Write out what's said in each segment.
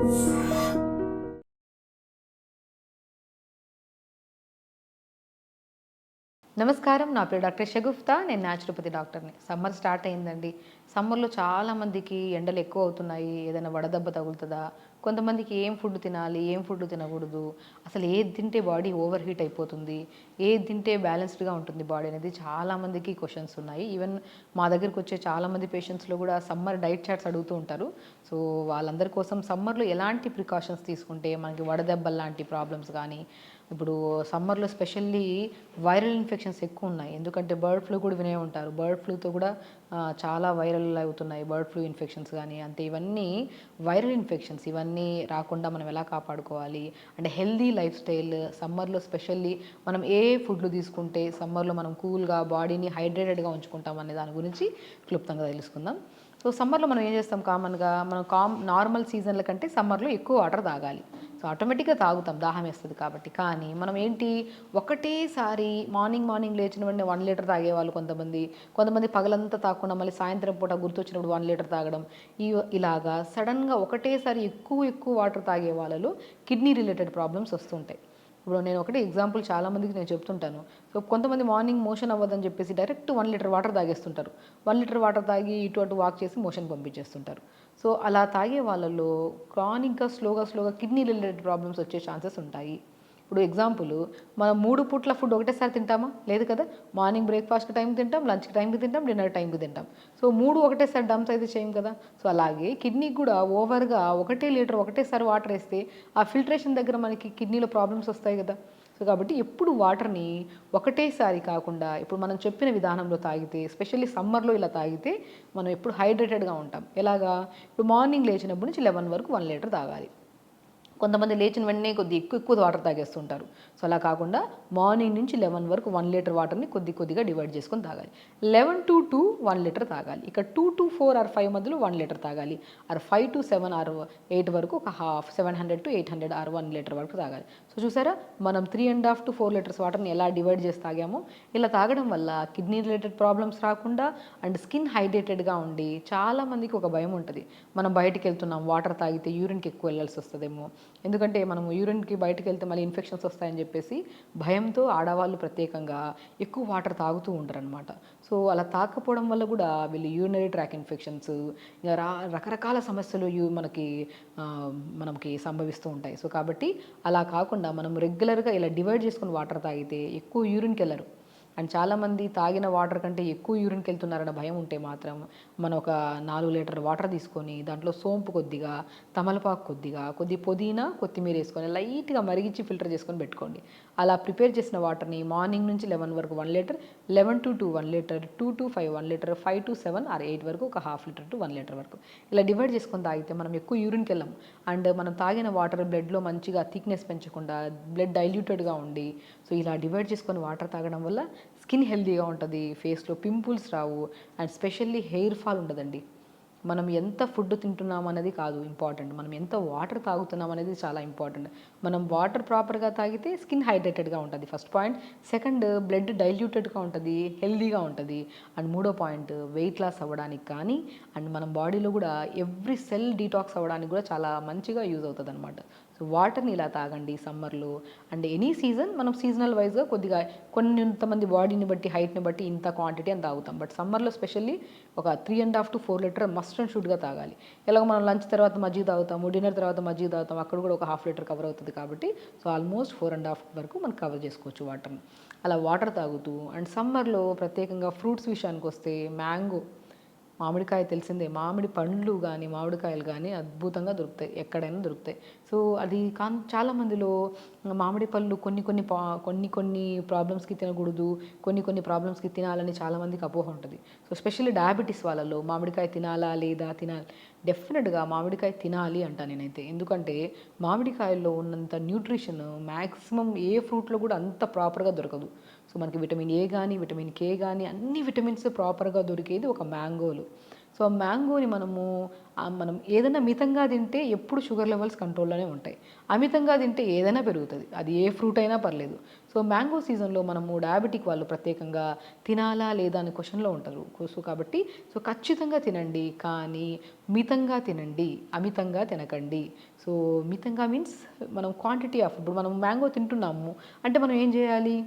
నమస్కారం నా పేరు డాక్టర్ షగుఫ్తా నేను న్యాచురోపతి డాక్టర్ని. సమ్మర్ స్టార్ట్ అయిందండి. సమ్మర్లో చాలా మందికి ఎండలు ఎక్కువ అవుతున్నాయి. ఏదైనా వడదెబ్బ తగులుతుందా? కొంతమందికి ఏం ఫుడ్ తినాలి ఏం ఫుడ్ తినకూడదు అసలు ఏది తింటే బాడీ ఓవర్ హీట్ అయిపోతుంది ఏది తింటే బ్యాలెన్స్డ్గా ఉంటుంది బాడీ అనేది చాలామందికి క్వశ్చన్స్ ఉన్నాయి. ఈవెన్ మా దగ్గరికి వచ్చే చాలామంది పేషెంట్స్లో కూడా సమ్మర్ డైట్ చార్ట్స్ అడుగుతూ ఉంటారు. సో వాళ్ళందరి కోసం సమ్మర్లో ఎలాంటి ప్రికాషన్స్ తీసుకుంటే మనకి వడదెబ్బలు లాంటి ప్రాబ్లమ్స్ కానీ ఇప్పుడు సమ్మర్లో స్పెషల్లీ వైరల్ ఇన్ఫెక్షన్స్ ఎక్కువ ఉన్నాయి ఎందుకంటే బర్డ్ ఫ్లూ కూడా వినే ఉంటారు. బర్డ్ ఫ్లూతో కూడా చాలా వైరల్ అవుతున్నాయి బర్డ్ ఫ్లూ ఇన్ఫెక్షన్స్ కానీ అంటే ఇవన్నీ వైరల్ ఇన్ఫెక్షన్స్. ఇవన్నీ రాకుండా మనం ఎలా కాపాడుకోవాలి? అంటే హెల్దీ లైఫ్ స్టైల్ సమ్మర్లో స్పెషల్లీ మనం ఏ ఫుడ్లు తీసుకుంటే సమ్మర్లో మనం కూల్గా బాడీని హైడ్రేటెడ్గా ఉంచుకుంటాం అనే దాని గురించి క్లుప్తంగా తెలుసుకుందాం. సో సమ్మర్లో మనం ఏం చేస్తాం కామన్గా? మనం కామ్ నార్మల్ సీజన్ల కంటే సమ్మర్లో ఎక్కువ వాటర్ తాగాలి. సో ఆటోమేటిక్గా తాగుతాం దాహం వేస్తుంది కాబట్టి. కానీ మనం ఏంటి? ఒకటేసారి మార్నింగ్ మార్నింగ్ లేచిన వెంటనే వన్ లీటర్ తాగేవాళ్ళు కొంతమంది. కొంతమంది పగలంతా తాగకుండా మళ్ళీ సాయంత్రం పూట గుర్తొచ్చినప్పుడు వన్ లీటర్ తాగడం. ఈ ఇలాగా సడన్గా ఒకటేసారి ఎక్కువ ఎక్కువ వాటర్ తాగే వాళ్ళలో కిడ్నీ రిలేటెడ్ ప్రాబ్లమ్స్ వస్తుంటాయి. ఇప్పుడు నేను ఒకటి ఎగ్జాంపుల్ చాలామందికి నేను చెప్తుంటాను. సో కొంతమంది మార్నింగ్ మోషన్ అవ్వదని చెప్పేసి డైరెక్ట్ వన్ లీటర్ వాటర్ తాగేస్తుంటారు. వన్ లీటర్ వాటర్ తాగి ఇటు అటు వాక్ చేసి మోషన్ పంపించేస్తుంటారు. సో అలా తాగే వాళ్ళలో క్రానిక్గా స్లోగా స్లోగా కిడ్నీ రిలేటెడ్ ప్రాబ్లమ్స్ వచ్చే ఛాన్సెస్ ఉంటాయి. ఇప్పుడు ఎగ్జాంపుల్ మనం మూడు పూట్ల ఫుడ్ ఒకటేసారి తింటామా? లేదు కదా? మార్నింగ్ బ్రేక్ఫాస్ట్ టైం తింటాం లంచ్కి టైంకి తింటాం డిన్నర్ టైంకి తింటాం. సో మూడు ఒకటేసారి డంప్స్ అయితే చేయం కదా? సో అలాగే కిడ్నీకి కూడా ఓవర్గా ఒకటే లీటర్ ఒకటేసారి వాటర్ వేస్తే ఆ ఫిల్టరేషన్ దగ్గర మనకి కిడ్నీలో ప్రాబ్లమ్స్ వస్తాయి కదా? సో కాబట్టి ఎప్పుడు వాటర్ని ఒకటేసారి కాకుండా ఇప్పుడు మనం చెప్పిన విధానంలో తాగితే ఎస్పెషల్లీ సమ్మర్లో ఇలా తాగితే మనం ఎప్పుడు హైడ్రేటెడ్గా ఉంటాం. ఎలాగా? ఇప్పుడు మార్నింగ్ లేచినప్పటి నుంచి లెవెన్ వరకు వన్ లీటర్ తాగాలి. కొంతమంది లేచిన వెంటనే కొద్ది ఎక్కువ ఎక్కువ వాటర్ తాగేస్తుంటారు. సో అలా కాకుండా మార్నింగ్ నుంచి లెవెన్ వరకు వన్ లీటర్ వాటర్ని కొద్ది కొద్దిగా డివైడ్ చేసుకొని తాగాలి. Eleven to two one litre తాగాలి. ఇక two to four or five మధ్యలో వన్ లీటర్ తాగాలి. Or five to seven or eight వరకు ఒక half seven hundred to eight hundred or one litre వరకు తాగాలి. సో చూసారా? మనం three and half to four litres వాటర్ని ఎలా డివైడ్ చేసి తాగామో ఇలా తాగడం వల్ల కిడ్నీ రిలేటెడ్ ప్రాబ్లమ్స్ రాకుండా అండ్ స్కిన్ హైడ్రేటెడ్గా ఉండి చాలామందికి ఒక భయం ఉంటుంది. మనం బయటికి వెళ్తున్నాం వాటర్ తాగితే యూరిన్కి ఎక్కువ వెళ్ళాల్సి వస్తుందేమో ఎందుకంటే మనం యూరిన్కి బయటకు వెళ్తే మళ్ళీ ఇన్ఫెక్షన్స్ వస్తాయని చెప్పేసి భయంతో ఆడవాళ్ళు ప్రత్యేకంగా ఎక్కువ వాటర్ తాగుతూ ఉంటారనమాట సో అలా తాకపోవడం వల్ల కూడా వీళ్ళు యూరినరీ ట్రాక్ ఇన్ఫెక్షన్స్ ఇంకా రా రకరకాల సమస్యలు యూ మనకి మనకి సంభవిస్తూ ఉంటాయి. సో కాబట్టి అలా కాకుండా మనం రెగ్యులర్గా ఇలా డివైడ్ చేసుకుని వాటర్ తాగితే ఎక్కువ యూరిన్కి వెళ్ళరు. అండ్ చాలామంది తాగిన వాటర్ కంటే ఎక్కువ యూరిన్కి వెళ్తున్నారన్న భయం ఉంటే మాత్రం మనం ఒక నాలుగు లీటర్ వాటర్ తీసుకొని దాంట్లో సోంపు కొద్దిగా తమలపాకు కొద్దిగా కొద్ది పుదీనా కొత్తిమీర వేసుకొని లైట్గా మరిగించి ఫిల్టర్ చేసుకొని పెట్టుకోండి. అలా ప్రిపేర్ చేసిన వాటర్ని మార్నింగ్ నుంచి లెవెన్ వరకు one litre eleven to two one litre two to five one litre five to seven or eight వరకు ఒక half litre to one litre వరకు. ఇలా డివైడ్ చేసుకొని తాగితే మనం ఎక్కువ యూరిన్కి వెళ్ళాం అండ్ మనం తాగిన వాటర్ బ్లడ్లో మంచిగా థిక్నెస్ పెంచకుండా బ్లడ్ డైల్యూటెడ్గా ఉండి సో ఇలా డివైడ్ చేసుకొని వాటర్ తాగడం వల్ల స్కిన్ హెల్తీగా ఉంటుంది ఫేస్లో పింపుల్స్ రావు అండ్ స్పెషల్లీ హెయిర్ ఫాల్ ఉండదండి. మనం ఎంత ఫుడ్ తింటున్నాం అనేది కాదు ఇంపార్టెంట్ మనం ఎంత వాటర్ తాగుతున్నాం అనేది చాలా ఇంపార్టెంట్ మనం వాటర్ ప్రాపర్గా తాగితే స్కిన్ హైడ్రేటెడ్గా ఉంటుంది ఫస్ట్ పాయింట్ సెకండ్ బ్లడ్ డైల్యూటెడ్గా ఉంటుంది హెల్దీగా ఉంటుంది. అండ్ మూడో పాయింట్ వెయిట్ లాస్ అవ్వడానికి కానీ అండ్ మన బాడీలో కూడా ఎవ్రీ సెల్ డీటాక్స్ అవ్వడానికి కూడా చాలా మంచిగా యూజ్ అవుతుంది అనమాట సో వాటర్ని ఇలా తాగండి సమ్మర్లో. అండ్ ఎనీ సీజన్ మనం సీజనల్ వైజ్గా కొద్దిగా కొన్ని ఇంతమంది బాడీని బట్టి హైట్ని బట్టి ఇంత క్వాంటిటీ అని తాగుతాం. బట్ సమ్మర్లో స్పెషల్లీ ఒక three and half to four litre must and షుడ్గా తాగాలి. ఎలాగో మనం లంచ్ తర్వాత మజ్జిగ తాగుతాము డిన్నర్ తర్వాత మజ్జిగ తాగుతాం అక్కడ కూడా ఒక హాఫ్ లీటర్ కవర్ అవుతుంది కాబట్టి so almost four and half వరకు మనం కవర్ చేసుకోవచ్చు వాటర్ని. అలా వాటర్ తాగుతూ అండ్ సమ్మర్లో ప్రత్యేకంగా ఫ్రూట్స్ విషయానికి వస్తే మ్యాంగో మామిడికాయ తెలిసిందే. మామిడి పండ్లు కానీ మామిడికాయలు కానీ అద్భుతంగా దొరుకుతాయి. ఎక్కడైనా దొరుకుతాయి. సో అది కా చాలా మందిలో మామిడి పళ్ళు కొన్ని కొన్ని పా- కొన్ని కొన్ని ప్రాబ్లమ్స్కి తినకూడదు కొన్ని కొన్ని ప్రాబ్లమ్స్కి తినాలని చాలామందికి అపోహ ఉంటుంది. సో స్పెషల్లీ డయాబెటీస్ వాళ్ళలో మామిడికాయ తినాలా లేదా తినాలి డెఫినెట్గా మామిడికాయ తినాలి అంట నేనైతే. ఎందుకంటే మామిడికాయల్లో ఉన్నంత న్యూట్రిషన్ మ్యాక్సిమం ఏ ఫ్రూట్లో కూడా అంత ప్రాపర్గా దొరకదు. సో మనకి విటమిన్ ఏ కానీ విటమిన్ కే కానీ అన్ని విటమిన్స్ ప్రాపర్గా దొరికేది ఒక మ్యాంగోలు సో మ్యాంగోని మనము మనం ఏదైనా మితంగా తింటే ఎప్పుడు షుగర్ లెవెల్స్ కంట్రోల్లోనే ఉంటాయి. అమితంగా తింటే ఏదైనా పెరుగుతుంది. అది ఏ ఫ్రూట్ అయినా పర్లేదు. సో మ్యాంగో సీజన్లో మనము డయాబెటిక్ వాళ్ళు ప్రత్యేకంగా తినాలా లేదా అనే క్వశ్చన్లో ఉంటారు. సో కాబట్టి సో ఖచ్చితంగా తినండి కానీ మితంగా తినండి అమితంగా తినకండి. సో మితంగా మీన్స్ మనం క్వాంటిటీ ఆఫ్ ఇప్పుడు మనం మ్యాంగో తింటున్నాము అంటే మనం ఏం చేయాలి?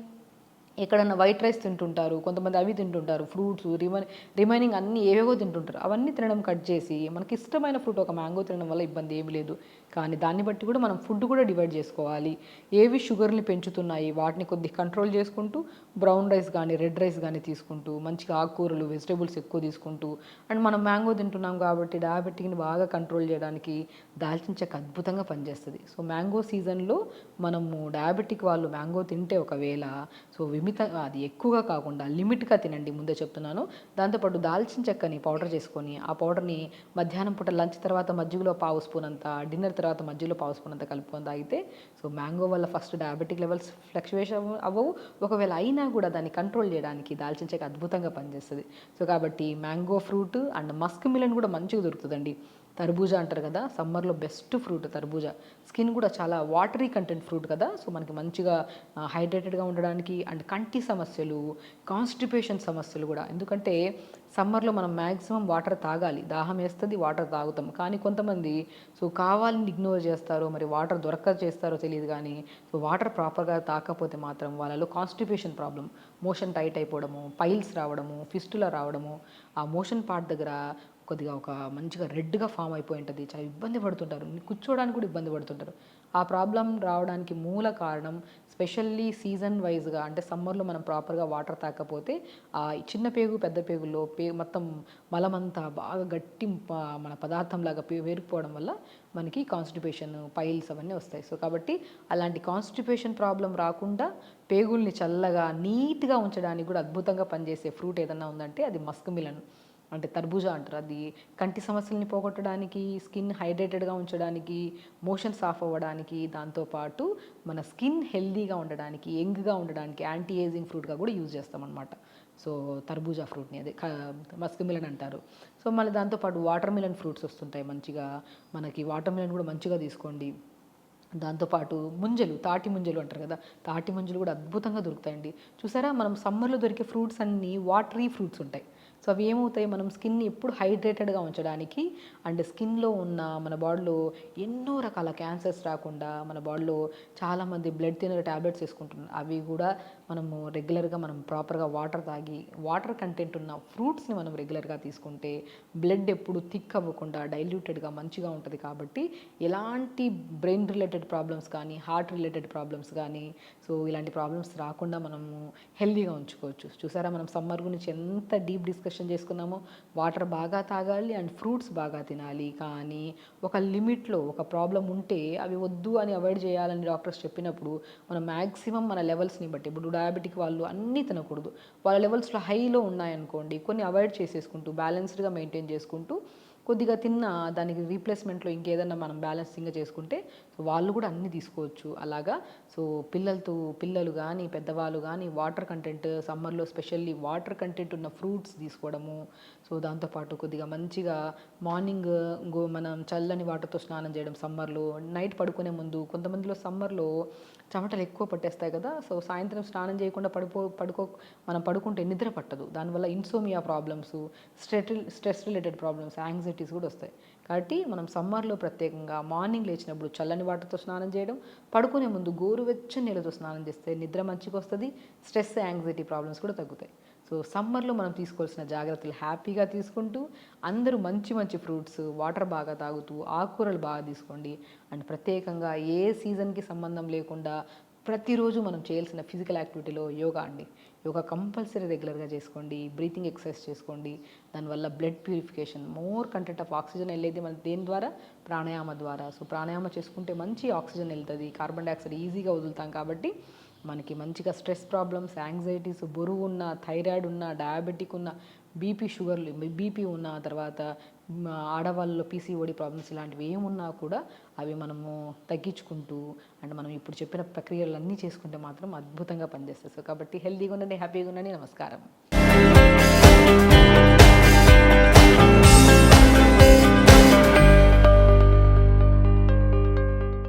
ఎక్కడన్నా వైట్ రైస్ తింటుంటారు కొంతమంది అవి తింటుంటారు ఫ్రూట్స్ రిమైన్ రిమైనింగ్ అన్ని ఏవేవో తింటుంటారు. అవన్నీ తినడం కట్ చేసి మనకి ఇష్టమైన ఫ్రూట్ ఒక మ్యాంగో తినడం వల్ల ఇబ్బంది ఏమి లేదు. కానీ దాన్ని బట్టి కూడా మనం ఫుడ్ కూడా డివైడ్ చేసుకోవాలి. ఏవి షుగర్ని పెంచుతున్నాయి వాటిని కొద్దిగా కంట్రోల్ చేసుకుంటూ బ్రౌన్ రైస్ కానీ రెడ్ రైస్ కానీ తీసుకుంటూ మంచిగా ఆకుకూరలు వెజిటేబుల్స్ ఎక్కువ తీసుకుంటూ అండ్ మనం మ్యాంగో తింటున్నాం కాబట్టి డయాబెటిక్ని బాగా కంట్రోల్ చేయడానికి దాల్చిన చెక్క అద్భుతంగా పనిచేస్తుంది. సో మ్యాంగో సీజన్లో మనము డయాబెటిక్ వాళ్ళు మ్యాంగో తింటే ఒకవేళ సో మిత అది ఎక్కువగా కాకుండా లిమిట్గా తినండి ముందే చెప్తున్నాను. దాంతోపాటు దాల్చిన చెక్కని పౌడర్ చేసుకొని ఆ పౌడర్ని మధ్యాహ్నం పూట లంచ్ తర్వాత మజ్జిగలో పావు స్పూన్ అంత డిన్నర్ తర్వాత మజ్జిగలో పావు స్పూన్ అంత కలుపుకొని తాగితే సో మ్యాంగో వల్ల ఫస్ట్ డయాబెటిక్ లెవెల్స్ ఫ్లక్చువేషన్ అవ్వవు. ఒకవేళ అయినా కూడా దాన్ని కంట్రోల్ చేయడానికి దాల్చిన చెక్క అద్భుతంగా పనిచేస్తుంది. సో కాబట్టి mango fruit and musk melon కూడా మంచిగా దొరుకుతుందండి. తర్బూజా అంటారు కదా సమ్మర్లో బెస్ట్ ఫ్రూట్ తర్బూజా. స్కిన్ కూడా చాలా వాటరీ కంటెంట్ ఫ్రూట్ కదా సో మనకి మంచిగా హైడ్రేటెడ్గా ఉండడానికి అండ్ కంటి సమస్యలు కాన్స్టిపేషన్ సమస్యలు కూడా. ఎందుకంటే సమ్మర్లో మనం మ్యాక్సిమం వాటర్ తాగాలి. దాహం వేస్తుంది వాటర్ తాగుతాం. కానీ కొంతమంది సో కావాలని ఇగ్నోర్ చేస్తారో మరి వాటర్ దొరక చేస్తారో తెలియదు కానీ సో వాటర్ ప్రాపర్గా తాకపోతే మాత్రం వాళ్ళలో కాన్స్టిపేషన్ ప్రాబ్లం మోషన్ టైట్ అయిపోవడము పైల్స్ రావడము ఫిస్టులా రావడము ఆ మోషన్ పార్ట్ దగ్గర కొద్దిగా ఒక మంచిగా రెడ్గా ఫామ్ అయిపోయి ఉంటుంది. చాలా ఇబ్బంది పడుతుంటారు. కూర్చోవడానికి కూడా ఇబ్బంది పడుతుంటారు. ఆ ప్రాబ్లం రావడానికి మూల కారణం స్పెషల్లీ సీజన్ వైజ్గా అంటే సమ్మర్లో మనం ప్రాపర్గా వాటర్ తాకపోతే ఆ చిన్న పేగు పెద్ద పేగులో పే మొత్తం మలమంతా బాగా గట్టి మన పదార్థంలాగా పే పేరుకుపోవడం వల్ల మనకి కాన్స్టిపేషన్ పైల్స్ అవన్నీ వస్తాయి. సో కాబట్టి అలాంటి కాన్స్టిపేషన్ ప్రాబ్లం రాకుండా పేగుల్ని చల్లగా నీట్గా ఉంచడానికి కూడా అద్భుతంగా పనిచేసే ఫ్రూట్ ఏదన్నా ఉందంటే అది మస్క్ మిలన్ అంటే తర్బూజా అంటారు. అది కంటి సమస్యల్ని పోగొట్టడానికి స్కిన్ హైడ్రేటెడ్గా ఉంచడానికి మోషన్ సాఫ్ అవ్వడానికి దాంతోపాటు మన స్కిన్ హెల్దీగా ఉండడానికి యంగ్గా ఉండడానికి యాంటీ ఏజింగ్ ఫ్రూట్గా కూడా యూజ్ చేస్తామన్నమాట. సో తర్బూజా ఫ్రూట్ని అదే మస్క్ మిలన్ అంటారు. సో మళ్ళీ దాంతోపాటు వాటర్ మిలన్ ఫ్రూట్స్ వస్తుంటాయి మంచిగా. మనకి వాటర్ మిలన్ కూడా మంచిగా తీసుకోండి. దాంతోపాటు ముంజలు తాటి ముంజలు అంటారు కదా తాటి ముంజలు కూడా అద్భుతంగా దొరుకుతాయండి. చూసారా? మనం సమ్మర్లో దొరికే ఫ్రూట్స్ అన్నీ వాటరీ ఫ్రూట్స్ ఉంటాయి. సో అవి ఏమవుతాయి? మనం స్కిన్ ఎప్పుడు హైడ్రేటెడ్గా ఉంచడానికి అండ్ స్కిన్లో ఉన్న మన బాడీలో ఎన్నో రకాల క్యాన్సర్స్ రాకుండా మన బాడీలో చాలామంది బ్లడ్ తినర్ ట్యాబ్లెట్స్ వేసుకుంటున్నారు. అవి కూడా మనము రెగ్యులర్గా మనం ప్రాపర్గా వాటర్ తాగి వాటర్ కంటెంట్ ఉన్న ఫ్రూట్స్ని మనం రెగ్యులర్గా తీసుకుంటే బ్లడ్ ఎప్పుడు థిక్ అవ్వకుండా డైల్యూటెడ్గా మంచిగా ఉంటుంది కాబట్టి ఎలాంటి బ్రెయిన్ రిలేటెడ్ ప్రాబ్లమ్స్ కానీ హార్ట్ రిలేటెడ్ ప్రాబ్లమ్స్ కానీ సో ఇలాంటి ప్రాబ్లమ్స్ రాకుండా మనము హెల్దీగా ఉంచుకోవచ్చు. చూసారా మనం సమ్మర్ గురించి ఎంత డీప్ డిస్కషన్ చేసుకున్నామో? వాటర్ బాగా తాగాలి అండ్ ఫ్రూట్స్ బాగా తినాలి. కానీ ఒక లిమిట్లో ఒక ప్రాబ్లం ఉంటే అవి వద్దు అని అవాయిడ్ చేయాలని డాక్టర్స్ చెప్పినప్పుడు మనం మ్యాక్సిమం మన లెవెల్స్ని బట్టి ఇప్పుడు డయాబెటిక్ వాళ్ళు అన్నీ తినకూడదు. వాళ్ళ లెవెల్స్లో హైలో ఉన్నాయనుకోండి కొన్ని అవాయిడ్ చేసేసుకుంటూ బ్యాలెన్స్డ్గా మెయింటైన్ చేసుకుంటూ కొద్దిగా తిన్న దానికి రీప్లేస్మెంట్లో ఇంకేదన్నా మనం బ్యాలెన్సింగ్గా చేసుకుంటే సో వాళ్ళు కూడా అన్నీ తీసుకోవచ్చు. అలాగా సో పిల్లలతో పిల్లలు కానీ పెద్దవాళ్ళు కానీ వాటర్ కంటెంట్ సమ్మర్లో స్పెషల్లీ వాటర్ కంటెంట్ ఉన్న ఫ్రూట్స్ తీసుకోవడము. సో దాంతోపాటు కొద్దిగా మంచిగా మార్నింగ్ గో మనం చల్లని వాటర్తో స్నానం చేయడం సమ్మర్లో నైట్ పడుకునే ముందు కొంతమందిలో సమ్మర్లో చెమటలు ఎక్కువ పట్టేస్తాయి కదా సో సాయంత్రం స్నానం చేయకుండా పడిపో పడుకో మనం పడుకుంటే నిద్ర పట్టదు. దానివల్ల insomnia problems stress stress related problems anxieties కూడా వస్తాయి. కాబట్టి మనం సమ్మర్లో ప్రత్యేకంగా మార్నింగ్ లేచినప్పుడు చల్లని వాటర్తో స్నానం చేయడం పడుకునే ముందు గోరువెచ్చని నీళ్ళతో స్నానం చేస్తే నిద్ర మంచిగా వస్తుంది స్ట్రెస్ యాంగ్జైటీ ప్రాబ్లమ్స్ కూడా తగ్గుతాయి. సో సమ్మర్లో మనం తీసుకోవాల్సిన జాగ్రత్తలు హ్యాపీగా తీసుకుంటూ అందరూ మంచి మంచి ఫ్రూట్స్ వాటర్ బాగా తాగుతూ ఆకుకూరలు బాగా తీసుకోండి. అండ్ ప్రత్యేకంగా ఏ సీజన్కి సంబంధం లేకుండా ప్రతిరోజు మనం చేయాల్సిన ఫిజికల్ యాక్టివిటీలో యోగా అండి. యోగా కంపల్సరీ రెగ్యులర్గా చేసుకోండి బ్రీతింగ్ ఎక్సర్సైజ్ చేసుకోండి దానివల్ల blood purification more content of oxygen వెళ్ళేది మన దేని ద్వారా? ప్రాణాయామ ద్వారా. సో ప్రాణాయామ చేసుకుంటే మంచి ఆక్సిజన్ వెళ్తుంది కార్బన్ డైఆక్సైడ్ ఈజీగా వదులుతాం కాబట్టి మనకి మంచిగా స్ట్రెస్ ప్రాబ్లమ్స్ యాంగ్జైటీస్ బరువు ఉన్న థైరాయిడ్ ఉన్న డయాబెటిక్ ఉన్న బీపీ షుగర్లు బీపీ ఉన్న తర్వాత ఆడవాళ్ళలో పీసీఓడి ప్రాబ్లమ్స్ ఇలాంటివి ఏమున్నా కూడా అవి మనము తగ్గించుకుంటూ అండ్ మనం ఇప్పుడు చెప్పిన ప్రక్రియలన్నీ చేసుకుంటే మాత్రం అద్భుతంగా పనిచేస్తుంది సో కాబట్టి హెల్తీగా ఉండండి హ్యాపీగా ఉండండి. నమస్కారం.